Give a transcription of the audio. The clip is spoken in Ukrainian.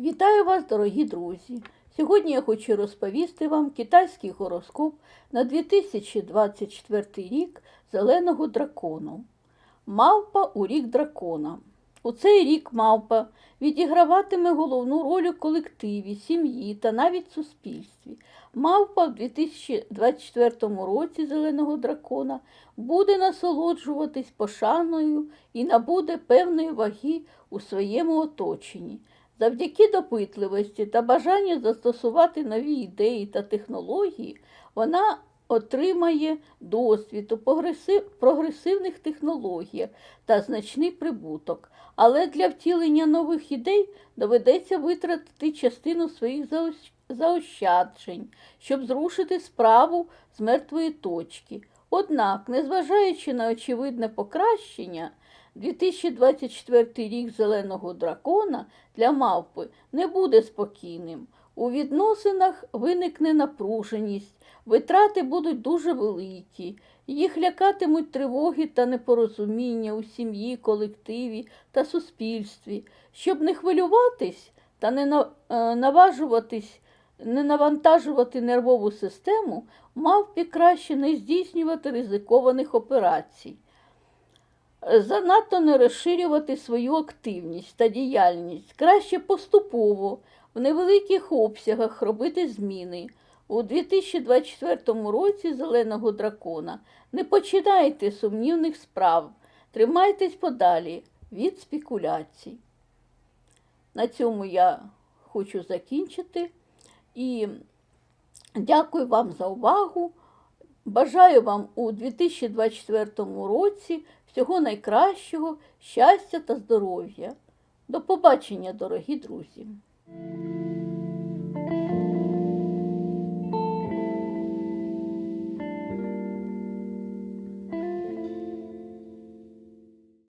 Вітаю вас, дорогі друзі! Сьогодні я хочу розповісти вам китайський гороскоп на 2024 рік зеленого дракону. Мавпа у рік дракона. У цей рік мавпа відіграватиме головну роль у колективі, сім'ї та навіть суспільстві. Мавпа в 2024 році зеленого дракона буде насолоджуватись пошаною і набуде певної ваги у своєму оточенні. Завдяки допитливості та бажанню застосувати нові ідеї та технології, вона отримає досвід у прогресивних технологіях та значний прибуток. Але для втілення нових ідей доведеться витратити частину своїх заощаджень, щоб зрушити справу з мертвої точки. Однак, незважаючи на очевидне покращення, 2024 рік зеленого дракона для мавпи не буде спокійним. У відносинах виникне напруженість, витрати будуть дуже великі, їх лякатимуть тривоги та непорозуміння у сім'ї, колективі та суспільстві. Щоб не хвилюватись та не е, наважуватись, не навантажувати нервову систему, мавпі краще не здійснювати ризикованих операцій занадто не розширювати свою активність та діяльність, краще поступово, в невеликих обсягах робити зміни. У 2024 році зеленого дракона не починайте сумнівних справ, тримайтесь подалі від спекуляцій. На цьому я хочу закінчити і дякую вам за увагу. Бажаю вам у 2024 році всього найкращого, щастя та здоров'я. До побачення, дорогі друзі!